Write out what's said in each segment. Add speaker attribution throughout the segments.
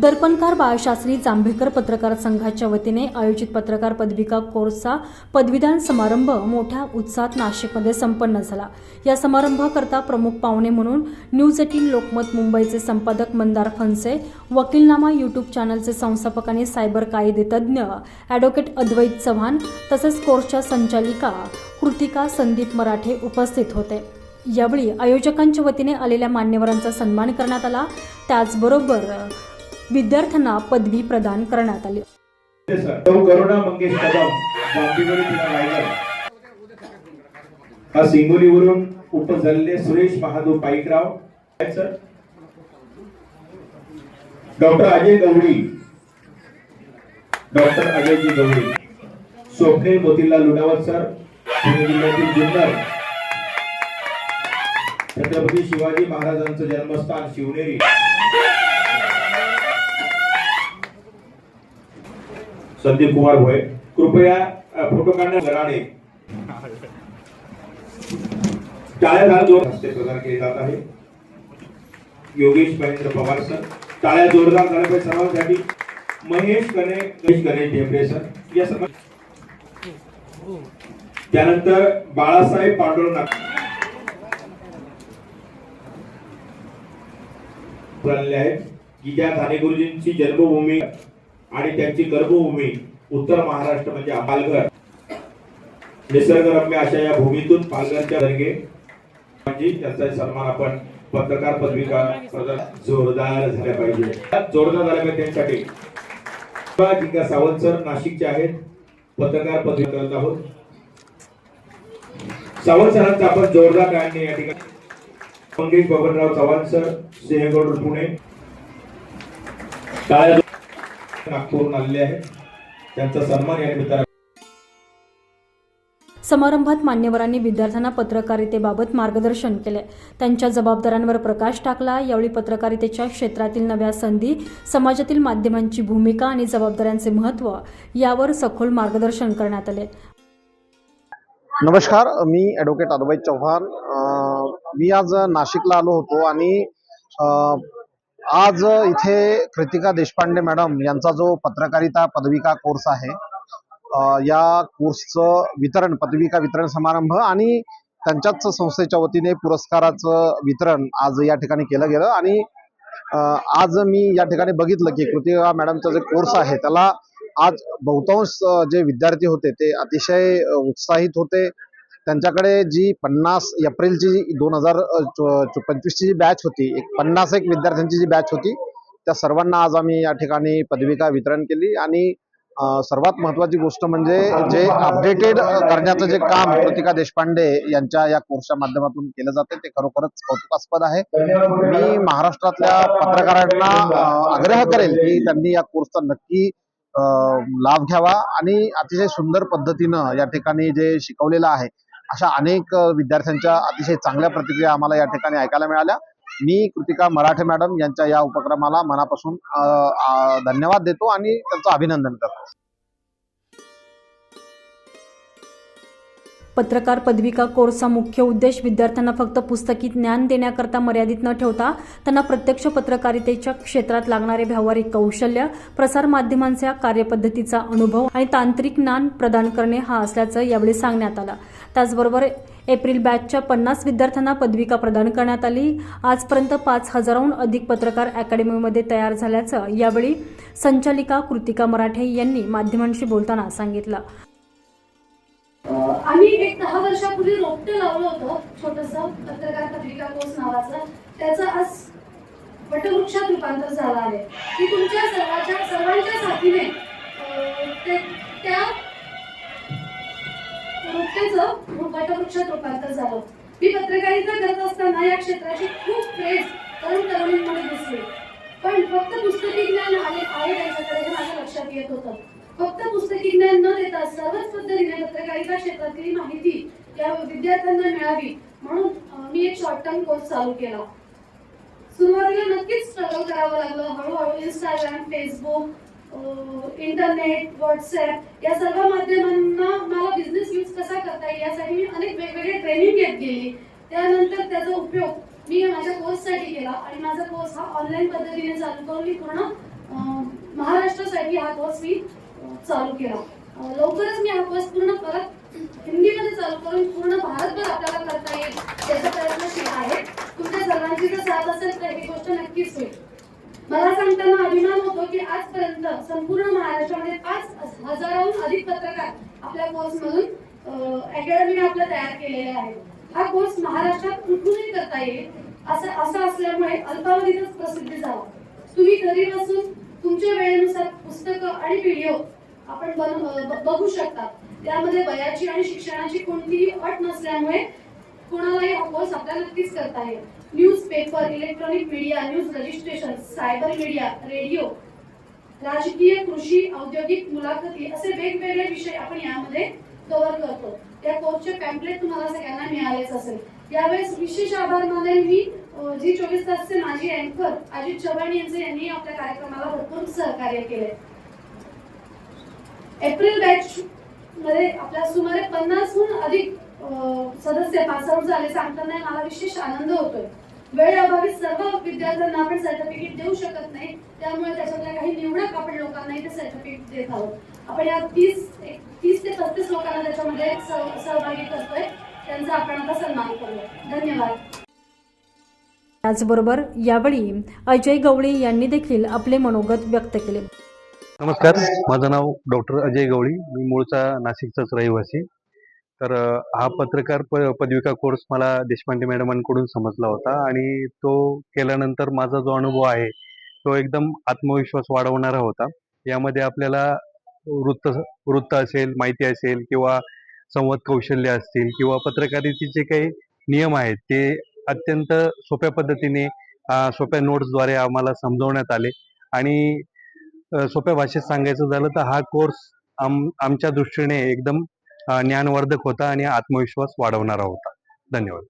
Speaker 1: दर्पणकार बाळशास्त्री जांभेकर पत्रकार संघाच्या वतीने आयोजित पत्रकार पदविका कोर्सचा पदवीदान समारंभ मोठ्या उत्साहात नाशिकमध्ये संपन्न झाला. या समारंभाकरता प्रमुख पाहुणे म्हणून न्यूज एटीन लोकमत मुंबईचे संपादक मंदार फनसे वकीलनामा यूट्यूब चॅनलचे संस्थापक आणि सायबर कायदे तज्ज्ञ ॲडव्होकेट अद्वैत चव्हाण तसेच कोर्सच्या संचालिका कृतिका संदीप मराठे उपस्थित होते. यावेळी आयोजकांच्या वतीने आलेल्या मान्यवरांचा सन्मान करण्यात आला. त्याचबरोबर विद्यार्थ्यांना पदवी प्रदान करण्यात आली.
Speaker 2: आज करुणा सिंगोलीवरून उपस्थित झालेले Suresh Mahadev Paikrao. Sir doctor Ajay Gawali. Doctor Ajayji Gawali. Swapnil Motilal Lunawat sir Pune जिल्ह्यातील जुन्नर. छत्रपती शिवाजी महाराजांचं जन्मस्थान शिवनेरी. संदीप कुमार भोय कृपया फोटो काढण्यास गराडे टाळ्या झाला जोर हस्ते प्रदान केले जात आहे योगेश महेंद्र पवार सर. टाळ्या जोरदार झाल्या पाहिजे सर्वांसाठी. महेश कने महेश गणेश ढेबरे सर. या सर्व त्यानंतर बाळासाहेब पांडुरंग आहेत की ज्या धाने गुरुजींची जन्मभूमी आणि त्यांची कर्मभूमी उत्तर महाराष्ट्र म्हणजे पालघर निसर्गरम्य अशा या भूमीतून पालघरच्या दर्गे म्हणजे त्यांचा सन्मान आपण पत्रकार पदविका प्रदान जोरदार झाल्या पाहिजे. जोरदार झाल्या पाहिजे त्यांच्यासाठी. जिंका सावंत सर नाशिकचे आहेत. पत्रकार पदवी करत आहोत. सावंत सरांचा आपण जोरदार काढणे या ठिकाणी. मंगेश बबनराव चव्हाण सर सिंहगड पुणे. नागपूरहून आलेले आहेत. त्यांचा सन्मान या निमित्ताने
Speaker 1: समारंभात मान्यवरांनी विद्यार्थ्यांना पत्रकारितेबाबत मार्गदर्शन केले. त्यांच्या जबाबदाऱ्यांवर प्रकाश टाकला. यावेळी पत्रकारितेच्या क्षेत्रातील नव्या संधी समाजातील माध्यमांची भूमिका आणि जबाबदाऱ्यांचे महत्त्व यावर सखोल मार्गदर्शन करण्यात आले.
Speaker 3: नमस्कार मी ॲडव्होकेट अद्वैत चव्हाण. मी आज नाशिकला आलो होतो आणि आज इथे कृतिका देशपांडे मॅडम यांचा जो पत्रकारिता पदविका कोर्स आहे या कोर्सचं वितरण पदविका वितरण समारंभ आणि त्यांच्याच संस्थेच्या वतीने पुरस्काराचं वितरण आज या ठिकाणी केलं गेलं आणि आज मी या ठिकाणी बघितलं की कृतिका मॅडमचा जे कोर्स आहे त्याला आज बहुतांश जे विद्यार्थी होते ते अतिशय उत्साहित होते. त्यांच्याकडे जी पन्नास एप्रिलची दोन हजार पंचवीसची जी बॅच होती एक पन्नास एक विद्यार्थ्यांची जी बॅच होती त्या सर्वांना आज आम्ही या ठिकाणी पदविका वितरण केली आणि सर्वात महत्वाची गोष्ट म्हणजे जे अपडेटेड करण्याचं जे काम कृतिका देशपांडे यांच्या या कोर्सच्या माध्यमातून केलं जाते ते खरोखरच कौतुकास्पद आहे. मी महाराष्ट्रातल्या पत्रकारांना आग्रह करेल की त्यांनी या कोर्सचा नक्की लाभ घ्यावा आणि अतिशय सुंदर पद्धतीनं या ठिकाणी जे शिकवलेलं आहे अशा अनेक विद्यार्थ्यांच्या अतिशय चांगल्या प्रतिक्रिया आम्हाला या ठिकाणी ऐकायला मिळाल्या. मी कृतिका मराठे मॅडम यांच्या या उपक्रमाला मनापासून धन्यवाद देतो आणि त्यांचं अभिनंदन करतो.
Speaker 1: पत्रकार पदविका कोर्सचा मुख्य उद्देश विद्यार्थ्यांना फक्त पुस्तकी ज्ञान देण्याकरता मर्यादित न ठेवता त्यांना प्रत्यक्ष पत्रकारितेच्या क्षेत्रात लागणारे व्यावहारिक कौशल्य प्रसार माध्यमांच्या कार्यपद्धतीचा अनुभव आणि तांत्रिक ज्ञान प्रदान करणे हा असल्याचं यावेळी सांगण्यात आलं. त्याचबरोबर एप्रिल बॅचच्या पन्नास विद्यार्थ्यांना पदविका प्रदान करण्यात आली. आजपर्यंत पाच हजाराहून अधिक पत्रकार अकॅडमीमध्ये तयार झाल्याचं यावेळी संचालिका कृतिका मराठे यांनी माध्यमांशी बोलताना सांगितलं.
Speaker 4: आम्ही एक दहा वर्षापूर्वी रोपटं लावलं होतं छोटस पत्रकार पत्रिका कोर्स नावाचं. त्याचं आज वटवृक्षात रूपांतर झालं आहे. की तुमच्या सर्वांच्या सर्वांच्या साथीने ते- त्या रोपट्याचं वटवृक्षात रूपांतर झालं मी पत्रकारिता करत असताना या क्षेत्राची खूप क्रेज तरुण तरुणींमध्ये दिसली. पण फक्त पुस्तकी ज्ञान आले आहे त्यांच्याकडे हे माझ्या लक्षात येत होतं फक्त पुस्तकी ज्ञान न देता सर्वच पद्धतीने पत्रकारिता क्षेत्रातली माहिती या विद्यार्थ्यांना मिळावी म्हणून मी एक शॉर्ट टर्म कोर्स चालू केला. सुरुवातीला नक्कीच स्ट्रगल करावं लागलं. हळूहळू इंस्टाग्राम फेसबुक इंटरनेट व्हॉट्सअप या सर्व माध्यमांना मला बिझनेस यूज कसा करता येईल यासाठी मी अनेक वेगवेगळे ट्रेनिंग घेत गेली. त्यानंतर त्याचा उपयोग मी माझ्या कोर्ससाठी केला आणि माझा कोर्स हा ऑनलाईन पद्धतीने चालू करून मी पूर्ण महाराष्ट्रासाठी हा कोर्स मी चालू केला. लवकरच मी हा कोर्स पूर्ण परत हिंदीमध्ये चालू करून पूर्ण भारतभर आपल्याला करता येईल याचा प्रयत्नशील आहे. तुमच्या सर्वांची जर साथ असेल तर ही गोष्ट नक्कीच होईल. मला सांगताना अभिमान होतो की आजपर्यंत संपूर्ण महाराष्ट्रामध्ये पाच हजाराहून अधिक पत्रकार आपल्या कोर्स मधून अकॅडमीने आपल्या तयार केलेले आहे. हा कोर्स महाराष्ट्रात कुठूनही करता येईल असं असं असल्यामुळे अल्पावधीतच प्रसिद्धी झाला. तुम्ही घरी बसून तुमच्या वेळेनुसार पुस्तकं आणि व्हिडिओ आपण बघू शकता. त्यामध्ये वयाची आणि शिक्षणाची कोणतीही अट नसल्यामुळे कोणालाही हा आपल्याला नक्कीच करता येईल newspaper electronic media news registration cyber media radio राजकीय कृषी औद्योगिक मुलाखती असे वेगवेगळे विषय आपण यामध्ये कव्हर करतो. त्या कोर्सचे पॅम्पलेट तुम्हाला सगळ्यांना मिळालेच असेल. यावेळेस विशेष आभार मानेल मी. जी चोवीस तासचे माजी अँकर अजित चव्हाण यांचे यांनी आपल्या कार्यक्रमाला भरपूर सहकार्य केले. एप्रिल बॅच मध्ये आपल्या सुमारे पन्नासहून अधिक सदस्य सदस्य पासआउट झाले. सांगताना मला विशेष आनंद होतोय. वेळेअभावी सर्व विद्यार्थ्यांना आपण सर्टिफिकेट देऊ शकत नाही. त्यामुळे त्याच्यातल्या काही निवडक आपण लोकांनाही ते सर्टिफिकेट देत आहोत. आपण या तीस लोकांना त्याच्यामध्ये सह- सहभागी करतोय. त्यांचा आपण आता सन्मान करूया. धन्यवाद.
Speaker 1: त्याचबरोबर यावेळी अजय गवळी यांनी देखील आपले मनोगत व्यक्त केले.
Speaker 5: नमस्कार. माझं नाव डॉक्टर अजय गवळी. मी मूळचा नाशिकचाच रहिवासी. तर हा पत्रकार प पदविका कोर्स मला देशपांडे मॅडमांकडून समजला होता आणि तो केल्यानंतर माझा जो अनुभव आहे तो एकदम आत्मविश्वास वाढवणारा होता. यामध्ये आपल्याला वृत्त वृत्त असेल माहिती असेल किंवा संवाद कौशल्य असतील किंवा पत्रकारितेचे काही नियम आहेत ते अत्यंत सोप्या पद्धतीने सोप्या नोट्सद्वारे आम्हाला समजवण्यात आले. आणि सोप्या भाषेत सांगायचं झालं तर हा कोर्स आम आमच्या दृष्टीने एकदम ज्ञानवर्धक होता आणि आत्मविश्वास वाढवणारा होता. धन्यवाद.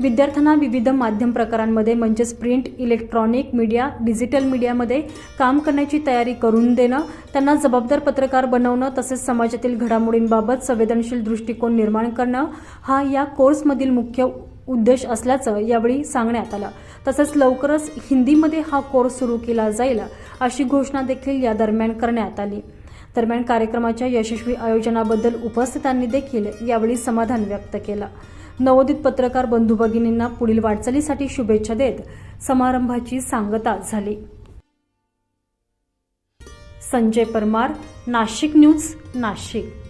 Speaker 1: विद्यार्थ्यांना विविध माध्यम प्रकारांमध्ये म्हणजेच प्रिंट इलेक्ट्रॉनिक मीडिया डिजिटल मीडियामध्ये काम करण्याची तयारी करून देणं त्यांना जबाबदार पत्रकार बनवणं तसेच समाजातील घडामोडींबाबत संवेदनशील दृष्टिकोन निर्माण करणं हा या कोर्समधील मुख्य उद्देश असल्याचं यावेळी सांगण्यात आलं. तसंच लवकरच हिंदीमध्ये हा कोर्स सुरू केला जाईल अशी घोषणा देखील या दरम्यान करण्यात आली. दरम्यान कार्यक्रमाच्या यशस्वी आयोजनाबद्दल उपस्थितांनी देखील यावेळी समाधान व्यक्त केलं. नवोदित पत्रकार बंधू भगिनींना पुढील वाटचालीसाठी शुभेच्छा देत समारंभाची सांगता झाली. संजय परमार नाशिक न्यूज नाशिक.